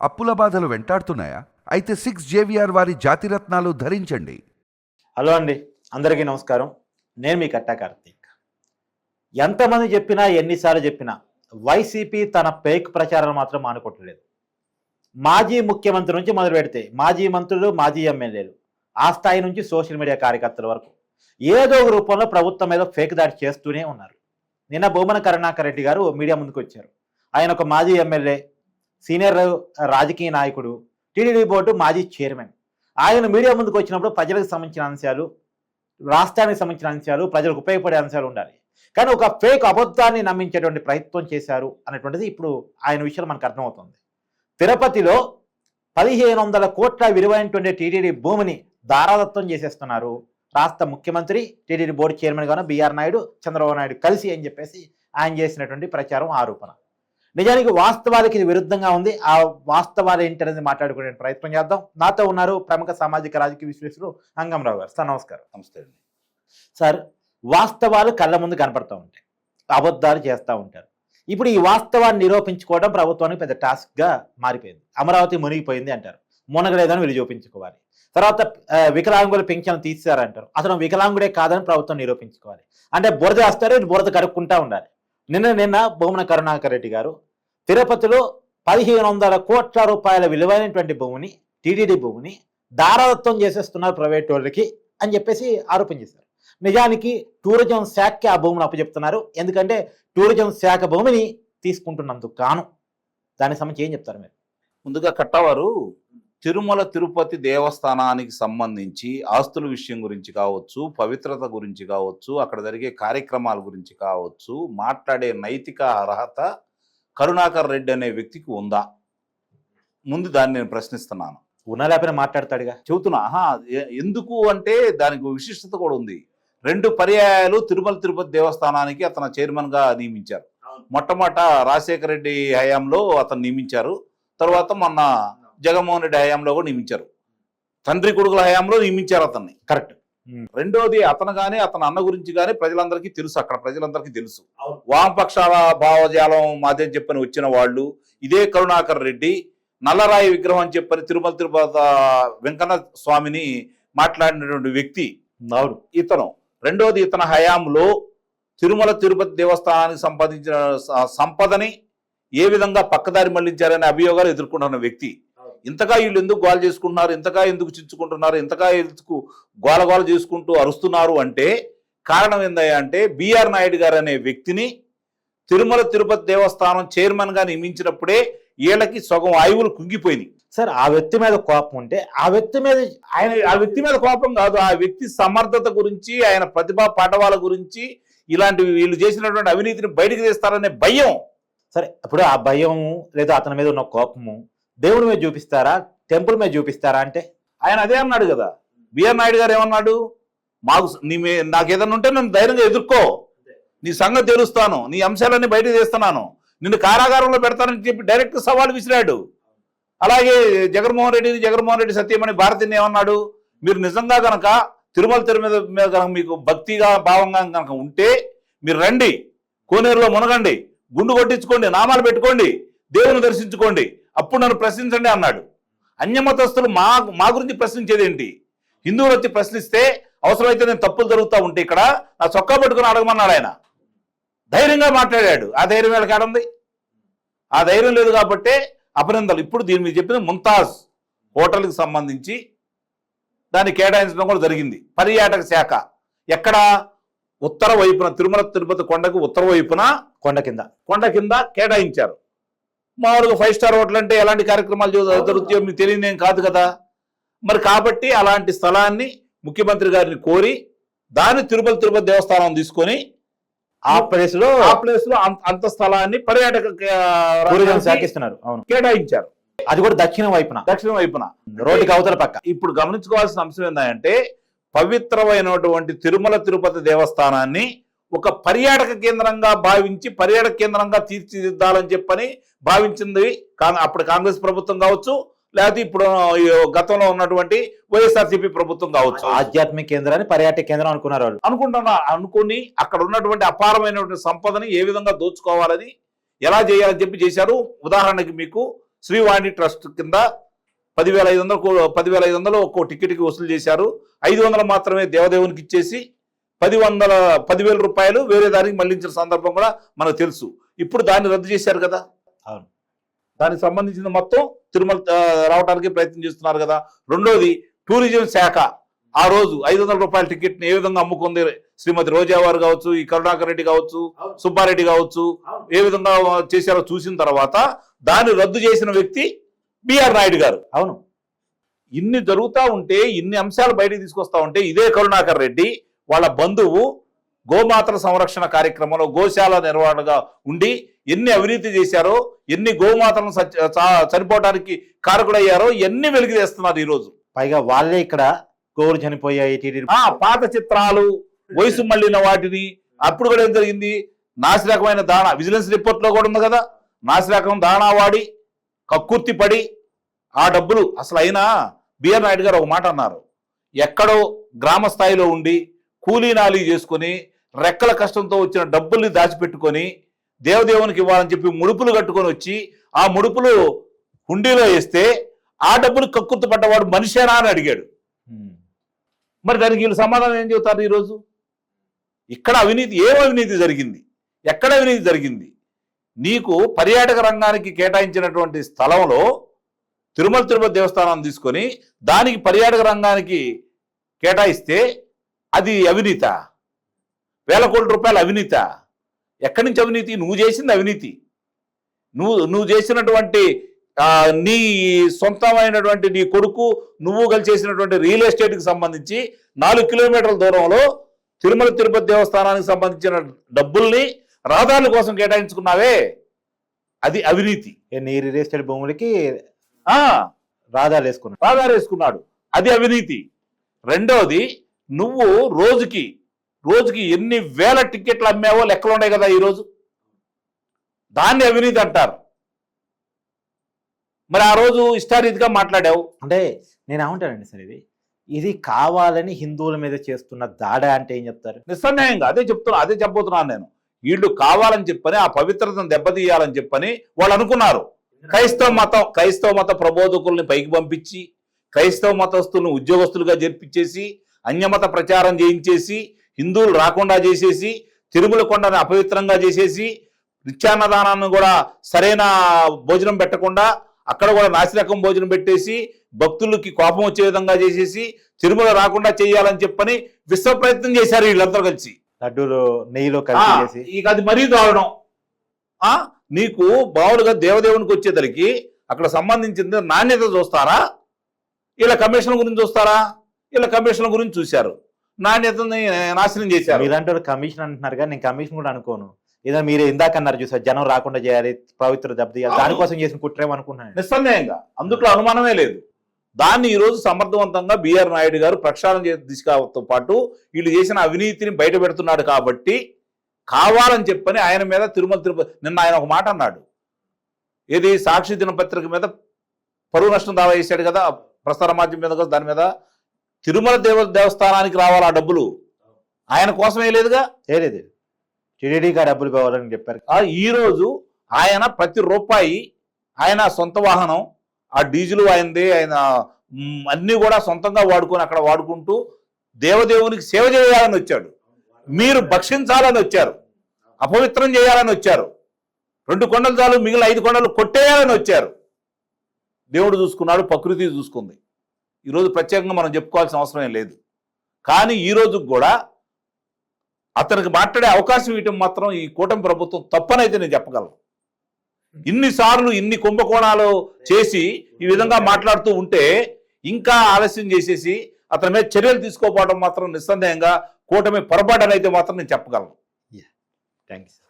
అప్పుల బాధలు వెంటాడుతున్నాయా? అయితే సిక్స్ జేవిఆర్ వారి జాతిరత్నాలు ధరించండి. హలో అండి అందరికీ నమస్కారం. నేను మీ కట్టా కార్తీక్. ఎంతమంది చెప్పినా ఎన్నిసార్లు చెప్పినా వైసీపీ తన పేక్ ప్రచారాలు మాత్రం మానుకోవట్లేదు మాజీ ముఖ్యమంత్రి నుంచి మొదలు పెడితే మాజీ మంత్రులు మాజీ ఎమ్మెల్యేలు ఆ స్థాయి నుంచి సోషల్ మీడియా కార్యకర్తల వరకు ఏదో ఒక రూపంలో ప్రభుత్వం మీద ఫేక్ దాడి చేస్తూనే ఉన్నారు. నిన్న భూమన కరుణాకర్ రెడ్డి గారు మీడియా ముందుకు వచ్చారు. ఆయన ఒక మాజీ ఎమ్మెల్యే సీనియర్ రాజకీయ నాయకుడు టీడీడీ బోర్డు మాజీ చైర్మన్. ఆయన మీడియా ముందుకు వచ్చినప్పుడు ప్రజలకు సంబంధించిన అంశాలు రాష్ట్రానికి సంబంధించిన అంశాలు ప్రజలకు ఉపయోగపడే అంశాలు ఉండాలి. కానీ ఒక ఫేక్ అబద్ధాన్ని నమ్మించేటువంటి ప్రయత్నం చేశారు అనేటువంటిది ఇప్పుడు ఆయన విషయంలో మనకు అర్థమవుతుంది. తిరుపతిలో పదిహేను వందల కోట్ల విలువైనటువంటి టీటీడీ భూమిని దారాదత్తం చేసేస్తున్నారు రాష్ట్ర ముఖ్యమంత్రి టీటీడీ బోర్డు చైర్మన్ గాను బీఆర్ నాయుడు చంద్రబాబు నాయుడు కలిసి అని చెప్పేసి ఆయన చేసినటువంటి ప్రచారం ఆరోపణ. నిజానికి వాస్తవాలకి ఇది విరుద్ధంగా ఉంది. ఆ వాస్తవాలు ఏంటనేది మాట్లాడుకునే ప్రయత్నం చేద్దాం. నాతో ఉన్నారు ప్రముఖ సామాజిక రాజకీయ విశ్లేషకులు అంగంరావు గారు. సార్ నమస్కారం. నమస్తే అండి. సార్ వాస్తవాలు కళ్ళ ముందు కనపడుతూ ఉంటాయి. అబద్ధాలు చేస్తూ ఉంటారు. ఇప్పుడు ఈ వాస్తవాన్ని నిరూపించుకోవడం ప్రభుత్వానికి పెద్ద టాస్క్గా మారిపోయింది. అమరావతి మునిగిపోయింది అంటారు. మునగలేదని వీళ్ళు చూపించుకోవాలి. తర్వాత వికలాంగుల పెన్షన్ తీసేశారంటారు. అతను వికలాంగుడే కాదని ప్రభుత్వం నిరూపించుకోవాలి. అంటే బురద వేస్తారు బురద కడుక్కుంటా ఉండాలి. నిన్న నిన్న భూమన కరుణాకర్ రెడ్డి గారు తిరుపతిలో పదిహేను వందల కోట్ల రూపాయల విలువైనటువంటి భూమిని టీటీడీ భూమిని దారాదత్తం చేసేస్తున్నారు ప్రైవేట్ వాళ్ళకి అని చెప్పేసి ఆరోపణ చేశారు. నిజానికి టూరిజం శాఖకి ఆ భూమిని అప్పచెప్తున్నారు. ఎందుకంటే టూరిజం శాఖ భూమిని తీసుకుంటున్నందుకు కాను దానికి సంబంధించి ఏం చెప్తారు మీరు? ముందుగా కట్టవారు తిరుమల తిరుపతి దేవస్థానానికి సంబంధించి ఆస్తుల విషయం గురించి కావచ్చు పవిత్రత గురించి కావచ్చు అక్కడ జరిగే కార్యక్రమాల గురించి కావచ్చు మాట్లాడే నైతిక అర్హత కరుణాకర్ రెడ్డి అనే వ్యక్తికి ఉందా? ముందు దాన్ని నేను ప్రశ్నిస్తున్నాను. ఉన్నా లేకపోయినా మాట్లాడతాడుగా. చెబుతున్నా ఎందుకు అంటే దానికి విశిష్టత కూడా ఉంది. రెండు పర్యాయాలు తిరుమల తిరుపతి దేవస్థానానికి అతను చైర్మన్గా నియమించారు మొట్టమొదట రాజశేఖర రెడ్డి హయాంలో అతను నియమించారు. తర్వాత మొన్న జగన్మోహన్ రెడ్డి హయాంలో కూడా నియమించారు. తండ్రి కొడుకుల హయాంలో నియమించారు అతన్ని. కరెక్ట్. రెండోది అతను గాని అతని అన్న గురించి గాని ప్రజలందరికీ తెలుసు అక్కడ ప్రజలందరికీ తెలుసు. వామపక్షాల భావజాలం మాదే చెప్పని వచ్చిన వాళ్ళు ఇదే కరుణాకర్ రెడ్డి నల్లరాయి విగ్రహం అని చెప్పని తిరుమల తిరుపతి వెంకన్న స్వామిని మాట్లాడినటువంటి వ్యక్తి అవును. ఇతను. రెండోది ఇతని హయాంలో తిరుమల తిరుపతి దేవస్థానానికి సంపాదించిన సంపదని ఏ విధంగా పక్కదారి మళ్ళించారనే అభియోగాలు ఎదుర్కొంటున్న వ్యక్తి. ఇంతగా వీళ్ళు ఎందుకు గోల చేసుకుంటున్నారు? ఇంతగా ఎందుకు చించుకుంటున్నారు? ఇంతగా ఎందుకు గోల గోల చేసుకుంటూ అరుస్తున్నారు అంటే కారణం ఏందయ్యా అంటే బిఆర్ నాయుడు గారు అనే వ్యక్తిని తిరుమల తిరుపతి దేవస్థానం చైర్మన్గా నియమించినప్పుడే వీళ్ళకి సగం ఆయువులు కుంగిపోయినాయి. సార్ ఆ వ్యక్తి మీద కోపం ఉంటే ఆ వ్యక్తి మీద ఆయన ఆ వ్యక్తి మీద కోపం కాదు. ఆ వ్యక్తి సమర్థత గురించి ఆయన ప్రతిభా పాఠవాల గురించి ఇలాంటివి వీళ్ళు చేసినటువంటి అవినీతిని బయటికి తీస్తారనే భయం. సరే ఇప్పుడు ఆ భయం లేదా అతని మీద ఉన్న కోపము దేవుడి మీద చూపిస్తారా? టెంపుల్ మీద చూపిస్తారా అంటే? ఆయన అదే అన్నాడు కదా. బిఆర్ నాయుడు గారు ఏమన్నాడు? మాకు నీ మీ- నాకు ఏదైనా ఉంటే నన్ను ధైర్యంగా ఎదుర్కో. నీ సంగతి తెలుస్తాను. నీ అంశాలన్నీ బయటకు తీస్తున్నాను. నిన్ను కారాగారంలో పెడతానని చెప్పి డైరెక్ట్ సవాల్ విసిరాడు. అలాగే జగన్మోహన్ రెడ్డి జగన్మోహన్ రెడ్డి సత్యమణి భారతిని ఏమన్నాడు? మీరు నిజంగా గనక తిరుమల తిరుమల మీద కనుక మీకు భక్తిగా భావంగా కనుక ఉంటే మీరు రండి. కోనేరులో మునగండి. గుండు కొట్టించుకోండి. నామాలు పెట్టుకోండి. దేవుని దర్శించుకోండి. అప్పుడు నన్ను ప్రశ్నించండి అన్నాడు. అన్యమతస్తులు మా మా గురించి ప్రశ్నించేది ఏంటి హిందువులు వచ్చి ప్రశ్నిస్తే అవసరమైతే నేను తప్పులు జరుగుతూ ఉంటే ఇక్కడ నా చొక్కా పట్టుకుని అడగమన్నాడు ఆయన. ధైర్యంగా మాట్లాడాడు. ఆ ధైర్యం వీళ్ళకి ఆడుంది ఆ ధైర్యం లేదు కాబట్టే అభినందనలు. ఇప్పుడు దీని మీద చెప్పింది ముంతాజ్ హోటల్కి సంబంధించి దాన్ని కేటాయించడం కూడా జరిగింది. పర్యాటక శాఖ. ఎక్కడ? ఉత్తర వైపున తిరుమల తిరుపతి కొండకు ఉత్తర వైపున కొండ కింద. కొండ కింద కేటాయించారు. మామూలుగా ఫైవ్ స్టార్ హోటల్ అంటే ఎలాంటి కార్యక్రమాలు జరు- జరుగుతాయో మీకు తెలియదు కాదు కదా. మరి కాబట్టి అలాంటి స్థలాన్ని ముఖ్యమంత్రి గారిని కోరి దాన్ని తిరుపతి తిరుపతి దేవస్థానం తీసుకొని ఆ ప్లేస్లో ఆ ప్లేస్లో అంత- స్థలాన్ని పర్యాటక ఆ, టూరిజం రంగానికి శాఖ ఇస్తున్నారు అవును. కేటాయించారు. అది కూడా దక్షిణం వైపున. దక్షిణ వైపున. రోడ్డుకి అవతల పక్క. ఇప్పుడు గమనించుకోవాల్సిన అంశం ఏంటంటే పవిత్రమైనటువంటి తిరుమల తిరుపతి దేవస్థానాన్ని ఒక పర్యాటక కేంద్రంగా భావించి పర్యాటక కేంద్రంగా తీర్చిదిద్దాలని చెప్పని భావించింది అప్పుడు కాంగ్రెస్ ప్రభుత్వం కావచ్చు లేకపోతే ఇప్పుడు గతంలో ఉన్నటువంటి వైఎస్ఆర్సీపీ ప్రభుత్వం కావచ్చు. ఆధ్యాత్మిక కేంద్రాన్ని పర్యాటక కేంద్రం అనుకున్నారు వాళ్ళు. అనుకుంటున్నా అనుకుని అక్కడ ఉన్నటువంటి అపారమైనటువంటి సంపదని ఏ విధంగా దోచుకోవాలని ఎలా చేయాలని చెప్పి చేశారు. ఉదాహరణకి మీకు శ్రీవాణి ట్రస్ట్ కింద పదివేల ఐదు వందలు పదివేల ఐదు వందలు ఒక్కో టికెట్కి వసూలు చేశారు. ఐదు వందలు మాత్రమే దేవదేవునికి ఇచ్చేసి పది వందల పదివేల రూపాయలు వేరే దానికి మళ్ళించిన సందర్భం కూడా మనకు తెలుసు. ఇప్పుడు దాన్ని రద్దు చేశారు కదా? అవును. దానికి సంబంధించిన మొత్తం తిరుమల రావడానికి ప్రయత్నం చేస్తున్నారు కదా? రెండోది టూరిజం శాఖ. ఆ రోజు ఐదు వందల రూపాయల టికెట్ని ఏ విధంగా అమ్ముకుంది శ్రీమతి రోజా వారు కావచ్చు ఈ కరుణాకర్ రెడ్డి కావచ్చు సుబ్బారెడ్డి కావచ్చు ఏ విధంగా చేశారో చూసిన తర్వాత దాన్ని రద్దు చేసిన వ్యక్తి బిఆర్ నాయుడు గారు. అవును. ఇన్ని జరుగుతూ ఉంటే ఇన్ని అంశాలు బయటికి తీసుకొస్తా ఉంటే ఇదే కరుణాకర్ రెడ్డి. వాళ్ళ బంధువు గోమాతల సంరక్షణ కార్యక్రమంలో గోశాల నిర్వహణగా ఉండి ఎన్ని అవినీతి చేశారో ఎన్ని గోమాతలను చనిపోవడానికి కారకుడయ్యారో ఎన్ని వెలికి తెస్తున్నారు ఈరోజు. పైగా వాళ్ళే ఇక్కడ గోవులు చనిపోయాయి పాత చిత్రాలు వయసు మళ్ళిన వాటిని అప్పుడు కూడా ఏం జరిగింది? నాసిరకమైన దాణా విజిలెన్స్ రిపోర్ట్లో కూడా ఉంది కదా? నాసిరకం దాణా వాడి కక్కుర్తి పడి ఆ డబ్బులు అసలు అయినా బిఆర్ నాయుడు గారు ఒక మాట అన్నారు. ఎక్కడో గ్రామ స్థాయిలో ఉండి కూలీ నాలీ చేసుకొని రెక్కల కష్టంతో వచ్చిన డబ్బుల్ని దాచిపెట్టుకొని దేవదేవునికి ఇవ్వాలని చెప్పి ముడుపులు కట్టుకొని వచ్చి ఆ ముడుపులు హుండీలో వేస్తే ఆ డబ్బులు కక్కుర్తి పడ్డవాడు మనిషేనా అని అడిగాడు. మరి దానికి వీళ్ళు సమాధానం ఏం చెబుతారు ఈరోజు? ఇక్కడ అవినీతి ఏం అవినీతి జరిగింది? ఎక్కడ అవినీతి జరిగింది? నీకు పర్యాటక రంగానికి కేటాయించినటువంటి స్థలంలో తిరుమల తిరుపతి దేవస్థానం తీసుకొని దానికి పర్యాటక రంగానికి కేటాయిస్తే అది అవినీత. వేల కోట్ల రూపాయల అవినీత. ఎక్కడి నుంచి అవినీతి? నువ్వు చేసింది అవినీతి. నువ్వు నువ్వు చేసినటువంటి నీ సొంతమైనటువంటి నీ కొడుకు నువ్వు కలిసి చేసినటువంటి రియల్ ఎస్టేట్కి సంబంధించి నాలుగు కిలోమీటర్ల దూరంలో తిరుమల తిరుపతి దేవస్థానానికి సంబంధించిన డబ్బుల్ని రహదారుల కోసం కేటాయించుకున్నావే. అది అవినీతి. రియల్ ఎస్టేట్ భూములకి ఆ. రాధాలు వేసుకున్నాడు. రహదారు వేసుకున్నాడు. అది అవినీతి. రెండోది నువ్వు రోజుకి రోజుకి ఎన్ని వేల టికెట్లు అమ్మావో లెక్కలు ఉన్నాయి కదా ఈరోజు? దాన్ని అవినీతి అంటారు. మరి ఆ రోజు ఇష్టారీతిగా మాట్లాడావు. అంటే నేను ఏమంటానండి సార్ ఇది? ఇది కావాలని హిందువుల మీద చేస్తున్న దాడ అంటే ఏం చెప్తారు? నిస్సందేహంగా అదే చెప్తున్నా అదే చెప్పబోతున్నాను నేను. వీళ్ళు కావాలని చెప్పని ఆ పవిత్రతను దెబ్బతీయాలని చెప్పని వాళ్ళు అనుకున్నారు. క్రైస్తవ మతం క్రైస్తవ మత ప్రబోధకుల్ని పైకి పంపించి క్రైస్తవ మతస్థులను ఉద్యోగస్తులుగా జరిపించేసి అన్యమత ప్రచారం చేయించేసి హిందువులు రాకుండా చేసేసి తిరుమల కొండని అపవిత్రంగా చేసేసి నిత్యాన్నదానాన్ని కూడా సరైన భోజనం పెట్టకుండా అక్కడ కూడా నాసిరకం భోజనం పెట్టేసి భక్తులకి కోపం వచ్చే విధంగా చేసేసి తిరుమల రాకుండా చేయాలని చెప్పని విశ్వ ప్రయత్నం చేశారు వీళ్ళందరూ కలిసి. లడ్డూలు నెయ్యిలో ఇక అది మరీ దారుణం. ఆ నీకు బావులుగా దేవదేవునికి వచ్చేసరికి అక్కడ సంబంధించింది నాణ్యత చూస్తారా? ఇలా కమిషన్ గురించి చూస్తారా? ఇలా కమిషన్ గురించి చూశారు. నాణ్యతని నాశనం చేశారు. మీరంటే కమిషన్ అంటున్నారు కానీ నేను కమిషన్ కూడా అనుకోను. ఏదో మీరు ఇందాక అన్నారు చూసారు జనం రాకుండా చేయాలి పవిత్ర దెబ్బతీయాలి. దానికోసం చేసిన కుట్రేమో అనుకున్నాను నిస్సందేహంగా. అందుట్లో అనుమానమే లేదు. దాన్ని ఈ రోజు సమర్థవంతంగా బిఆర్ నాయుడు గారు ప్రక్షాళన చే దిశతో పాటు వీళ్ళు చేసిన అవినీతిని బయట పెడుతున్నాడు కాబట్టి కావాలని చెప్పని ఆయన మీద తిరుమల తిరుపతి నిన్న ఆయన ఒక మాట అన్నాడు. ఏది సాక్షి దినపత్రిక మీద పరువు నష్టం దావా చేశాడు కదా ప్రసార మాధ్యమం మీద దాని మీద తిరుమల దేవ దేవస్థానానికి రావాలి ఆ డబ్బులు? ఆయన కోసమే లేదుగా? లేదు. టీడీడీగా డబ్బులు కావాలని చెప్పారు. ఆ ఈ రోజు ఆయన ప్రతి రూపాయి ఆయన సొంత వాహనం ఆ డీజిల్ ఆయనది ఆయన అన్ని కూడా సొంతంగా వాడుకొని అక్కడ వాడుకుంటూ దేవదేవునికి సేవ చేయాలని వచ్చాడు. మీరు భక్షించాలని వచ్చారు. అపవిత్రం చేయాలని వచ్చారు. రెండు కొండలు చాలు మిగిలిన ఐదు కొండలు కొట్టేయాలని వచ్చారు. దేవుడు చూసుకున్నాడు ప్రకృతి చూసుకుంది. ఈరోజు ప్రత్యేకంగా మనం చెప్పుకోవాల్సిన అవసరం లేదు. కానీ ఈ కూడా అతనికి మాట్లాడే అవకాశం ఇవ్వటం మాత్రం ఈ కూటమి ప్రభుత్వం తప్పనైతే నేను చెప్పగలను. ఇన్నిసార్లు ఇన్ని కుంభకోణాలు చేసి ఈ విధంగా మాట్లాడుతూ ఉంటే ఇంకా ఆలస్యం చేసేసి అతని మీద చర్యలు తీసుకోకపోవడం మాత్రం నిస్సందేహంగా కూటమి పొరపాటనైతే మాత్రం నేను చెప్పగలను. Thank you